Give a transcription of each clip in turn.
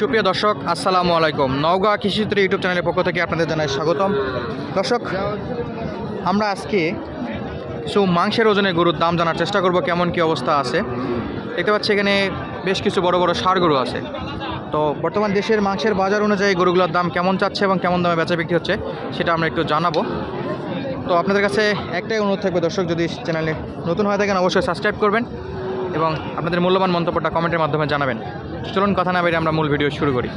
সুপ্রিয় দর্শক, আসসালামু আলাইকুম। নওগাঁ কৃষিচিত্র ইউটিউব চ্যানেলের পক্ষ থেকে আপনাদের জানাই স্বাগতম। দর্শক, আমরা আজকে কিছু মাংসের ওজনে গরুর দাম জানার চেষ্টা করব, কেমন কি অবস্থা আছে। দেখতে পাচ্ছি এখানে বেশ কিছু বড় বড় সার গরু আছে। তো বর্তমান দেশের মাংসের বাজার অনুযায়ী গরুগুলোর দাম কেমন চাচ্ছে এবং কেমন দামে বেচা বিক্রি হচ্ছে, সেটা আমরা একটু জানাব। তো আপনাদের কাছে একটাই অনুরোধ থাকবে দর্শক, যদি চ্যানেলে নতুন হয়ে থাকেন, অবশ্যই সাবস্ক্রাইব করবেন এবং আপনাদের মূল্যবান মন্তব্যটা কমেন্টের মাধ্যমে জানাবেন। চলুন কথা না বেরিয়ে আমরা মূল ভিডিও শুরু করি।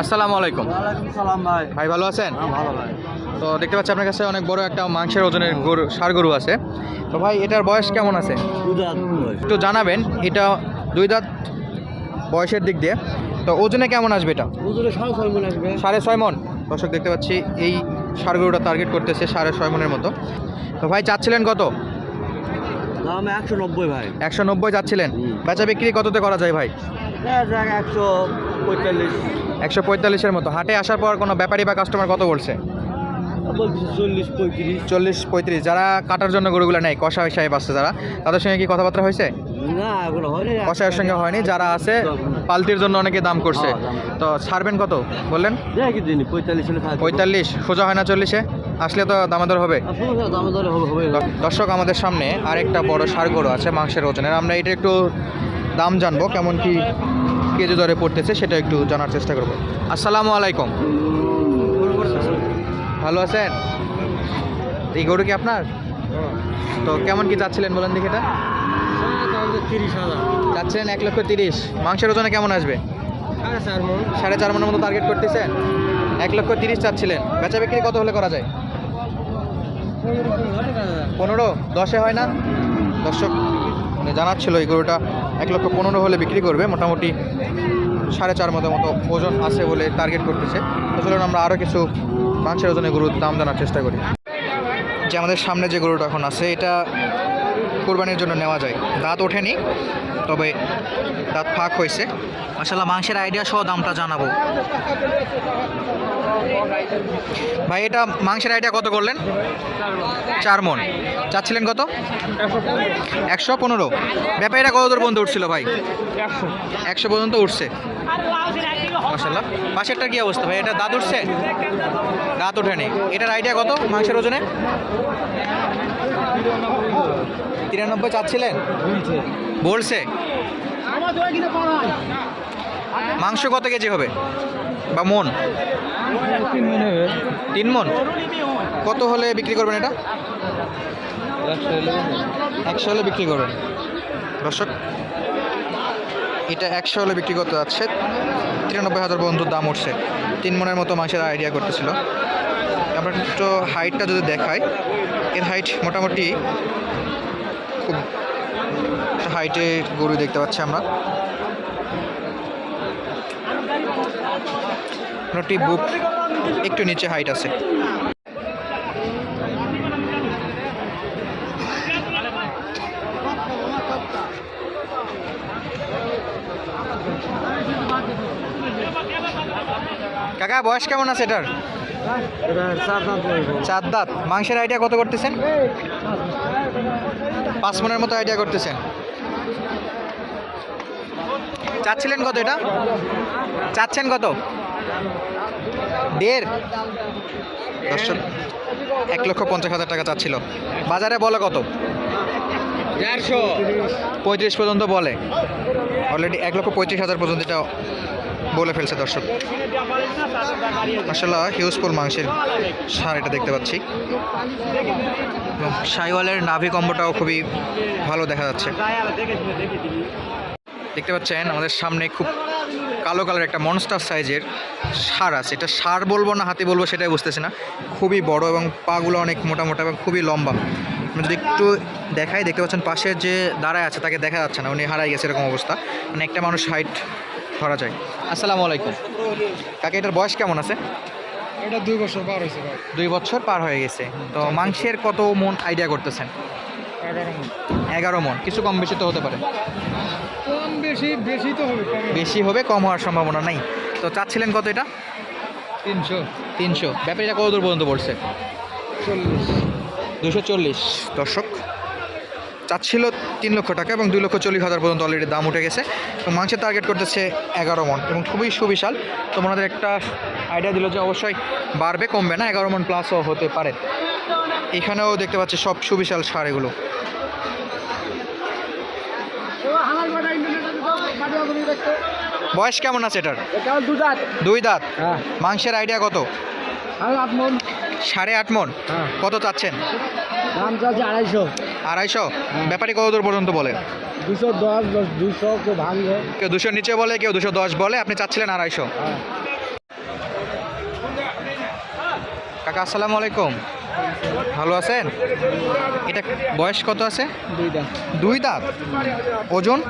আসসালামু আলাইকুম। সালাম ভাই। ভাই ভালো আছেন? হ্যাঁ ভালো ভাই। তো দেখতে পাচ্ছি আপনার কাছে অনেক বড় একটা মাংসের ওজনের গরু ষাড় গরু আছে। তো ভাই এটার বয়স কেমন আছে? একটু জানাবেন এটা দুই দাঁত বয়সের দিক দিয়ে। তো ওজনে কেমন আসবে এটা? সাড়ে ছয় মন আসবে। সাড়ে ছয় মন। দর্শক দেখতে পাচ্ছি এই ষাড় গরুটা টার্গেট করতেছে সাড়ে ছয় মনের মতো। তো ভাই চাচ্ছিলেন কত? দাম একশো নব্বই ভাই। একশো নব্বই যাচ্ছিলেন। বেচা বিক্রি কততে করা যায় ভাই? একশো পঁয়তাল্লিশ। একশো পঁয়তাল্লিশের মতো। হাটে আসার পর কোনো ব্যাপারী বা কাস্টমার কত বলছে? চল্লিশ পঁয়ত্রিশ। চল্লিশ পঁয়ত্রিশ। যারা কাটার জন্য গরুগুলো নেয় কষা হিসাবে আসছে যারা তাদের সঙ্গে কি কথাবার্তা হয়েছে? কষায়ের সঙ্গে হয়নি যারা আছে পালতির জন্য অনেকে দাম করছে। হ্যাঁ, তো ছাড়বেন কত? বললেন? পঁয়তাল্লিশ সোজা হয় না চল্লিশে? আসলে তো দামাদর হবে। দাম দরে হবে হবে দর্শক আমাদের সামনে আরেকটা বড় সার গরু আছে মাংসের ওজনের। আমরা এটা একটু দাম জানব কেমন কি কেজি দরে পড়তেছে সেটা একটু জানার চেষ্টা করব। আসসালামু আলাইকুম। ভালো আছেন? এই গরু কি আপনার? তো কেমন কি যাচ্ছিলেন বলেন দেখি এটা? তিরিশ হাজার। যাচ্ছিলেন এক লক্ষ তিরিশ। মাংসের ওজনে কেমন আসবে? সাড়ে চার সাড়ে চার মনের মতো টার্গেট করতেছেন। এক লক্ষ তিরিশ চাচ্ছিলেন। বেচা বিক্রি কত হলে করা যায়? পনেরো? দশে হয় না? দর্শক মানে জানাচ্ছিল এই গরুটা এক লক্ষ পনেরো হলে বিক্রি করবে। মোটামুটি সাড়ে চার মতো মতো ওজন আছে বলে টার্গেট করতেছে। তো চলুন আমরা আরও কিছু মাংসের ওজনে গরুর দাম জানার চেষ্টা করি। যে আমাদের সামনে যে গরুটা এখন আছে এটা কোরবানির জন্য নেওয়া যায়। দাঁত ওঠেনি, তবে দাঁত ফাঁক হয়েছে। মাসাল্লাহ মাংসের আইডিয়া সহ দামটা জানাব। ভাই, এটা মাংসের আইডিয়া কত করলেন? চার মন। চাচ্ছিলেন কত? একশো পনেরো। ব্যাপারীটা কত দূর পর্যন্ত উঠছিল ভাই? একশো পর্যন্ত উঠছে। মাসাল্লাহ পাশেরটার কি অবস্থা ভাই? এটা দাঁত উঠছে? দাঁত ওঠেনি। এটার আইডিয়া কত মাংসের ওজনে? তিরানব্বই চাচ্ছিলেন? বলছে। মাংস কত কেজি হবে? বা মন? তিন মন। কত হলে বিক্রি করবেন এটা? একশো হলে বিক্রি করবেন। দর্শক এটা একশো হলে বিক্রি করতে যাচ্ছে। তিরানব্বই হাজার বন্ধুর দাম উঠছে। তিন মনের মতো মাংসের আইডিয়া করতেছিল। আমরা একটু হাইটটা যদি দেখাই এর হাইট মোটামুটি খুব হাইটে গরু দেখতে পাচ্ছি আমরা। বুক একটু নিচে হাইট আছে। কাকা বয়স কেমন আছে এটার? চার দাঁত মাংসের আইডিয়া কত করতেছেন? পাঁচ মনের মতো আইডিয়া করতেছেন। চাচ্ছিলেন কত এটা? চাচ্ছেন কত? দেড়। দর্শক এক লক্ষ পঞ্চাশ হাজার টাকা চাচ্ছিল। বাজারে বলে কত? দেড়শো। পঁয়ত্রিশ পর্যন্ত বলে। অলরেডি এক লক্ষ পঁয়ত্রিশ হাজার পর্যন্ত এটা বলে ফেলছে দর্শক। আসলে হিউজফুল মাংসের সার এটা দেখতে পাচ্ছি। এবং সাইওয়ালের নাভি কম্বটাও খুবই ভালো দেখা যাচ্ছে। দেখতে পাচ্ছেন, আমাদের সামনে খুব কালো কালার একটা মনস্টার সাইজের সার আছে। এটা সার বলব না, হাতি বলব সেটাই বুঝতেছি না। খুবই বড় এবং পাগুলো অনেক মোটা মোটা এবং খুবই লম্বা। যদি একটু দেখাই, দেখতে পাচ্ছেন পাশের যে দাঁড়ায় আছে, তাকে দেখা যাচ্ছে না। উনি হারাই গেছে এরকম অবস্থা। মানে একটা মানুষ হাইট ধরা যায়। আসসালামু আলাইকুম। কাকে, এটার বয়স কেমন আছে? এটা দুই বছর পার হয়েছে ভাই। দুই বছর পার হয়ে গেছে। তো মাংসের কত মন আইডিয়া করতেছেন? এগারো মন এগারো মন কিছু কম বেশি তো হতে পারে। কম বেশি বেশি তো হবে বেশি হবে কম হওয়ার সম্ভাবনা নাই। তো চাচ্ছিলেন কত এটা? তিনশো। তিনশো। ব্যাপারীটা কত দূর পর্যন্ত পড়ছে? চল্লিশ। দুশো চল্লিশ। দর্শক চাচ্ছিল তিন লক্ষ টাকা এবং দুই লক্ষ চল্লিশ হাজার পর্যন্ত অলরেডি দাম উঠে গেছে। এবং মাংসের টার্গেট করতেছে এগারো মন এবং খুবই সুবিশাল। তো ওনাদের একটা আইডিয়া দিল যে অবশ্যই বাড়বে কমবে না এগারো মন প্লাসও হতে পারে। এখানেও দেখতে পাচ্ছি সব সুবিশাল সার এগুলো। বয়স কেমন আছে এটার? দুই দাঁত। হ্যাঁ। মাংসের আইডিয়া কত? সাড়ে আট মন। হ্যাঁ। কত চাচ্ছেন? দাম চাচ্ছে আড়াইশো। আড়াইশো? ব্যাপারী কত দূর পর্যন্ত বলে? দুশো দশ দশ দুশো কেউ ভাঙবে। কেউ দুশোর নিচে বলে কেউ দুশো দশ বলে আপনি চাচ্ছিলেন আড়াইশো। হ্যাঁ। কাকা আসসালামু আলাইকুম। ভালো আছেন? এটা বয়স কত আছে? দুই দাঁত। ওজন?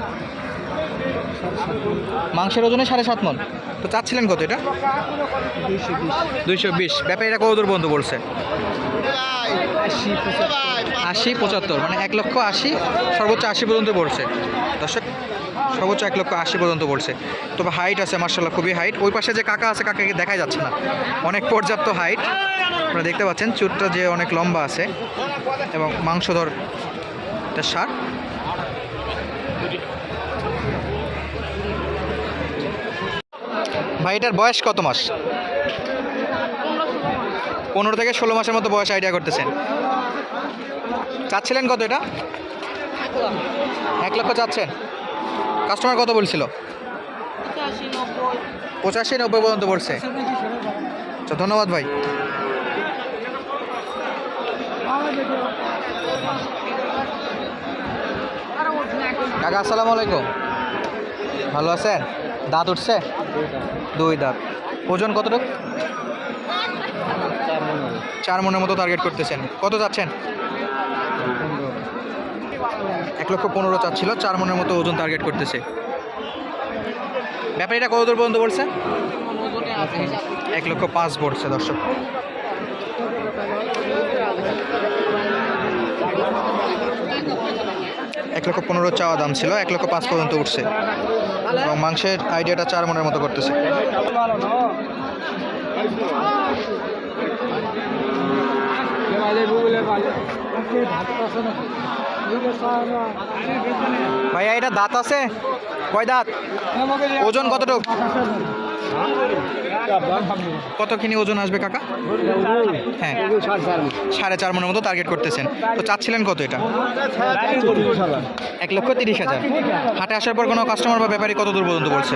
মাংসের ওজনে সাড়ে সাত মন। তো চাচ্ছিলেন কত এটা? দুইশো বিশ। দুইশো বিশ। ব্যাপারীরা কত দূর বন্ধু বলছে? আশি, পঁচাত্তর মানে এক লক্ষ আশি, সর্বোচ্চ আশি পর্যন্ত পড়ছে। দর্শক, সর্বোচ্চ এক লক্ষ আশি পর্যন্ত পড়ছে। তবে হাইট আছে মার্শাল্লাহ খুবই হাইট ওই পাশে যে কাকা আছে, কাকাকে দেখাই যাচ্ছে না। অনেক পর্যাপ্ত হাইট আপনারা দেখতে পাচ্ছেন, চুটটা যে অনেক লম্বা আছে এবং মাংসধর এটা সার। ভাই, এটার বয়স কত মাস? পনেরো থেকে ষোলো মাসের মতো বয়স আইডিয়া করতেছেন। চাচ্ছিলেন কত এটা? এক লক্ষ চাচ্ছেন। কাস্টমার কত বলছিল? পঁচাশি, নব্বই পর্যন্ত পড়ছে। আচ্ছা ধন্যবাদ ভাই। কাকা, আসসালামু আলাইকুম। ভালো আছেন? দাঁত উঠছে? দুই দাঁত। ওজন কতটুকু? চার মনের মতো টার্গেট করতেছেন। কত যাচ্ছেন এক লক্ষ পনেরো চাচ্ছিল, চার মনের মতো ওজন টার্গেট করতেছে। ব্যাপারীটা কত দূর পর্যন্ত বলছে? এক লক্ষ পাঁচ পড়ছে দর্শক। এক লক্ষ পনেরো চাওয়া দাম ছিল, এক লক্ষ পাঁচ পর্যন্ত উঠছে। এবং মাংসের আইডিয়াটা চার মনের মতো করতেছে। ভাইয়া, এটা দাঁত আছে? কয় দাঁত? ওজন কতটুকু? কত কিনি ওজন আসবে কাকা? হ্যাঁ সাড়ে চার মনের মতো টার্গেট করতেছেন। তো চাচ্ছিলেন কত এটা? এক লক্ষ তিরিশ হাজার। হাটে আসার পর কোনো কাস্টমার বা ব্যাপারী কত দূর পর্যন্ত বলছে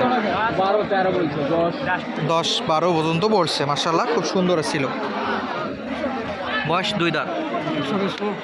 দশ বারো পর্যন্ত বলছে মার্শাল্লাহ খুব সুন্দর ছিল। বয়স দুই দাঁত। একসঙ্গে সব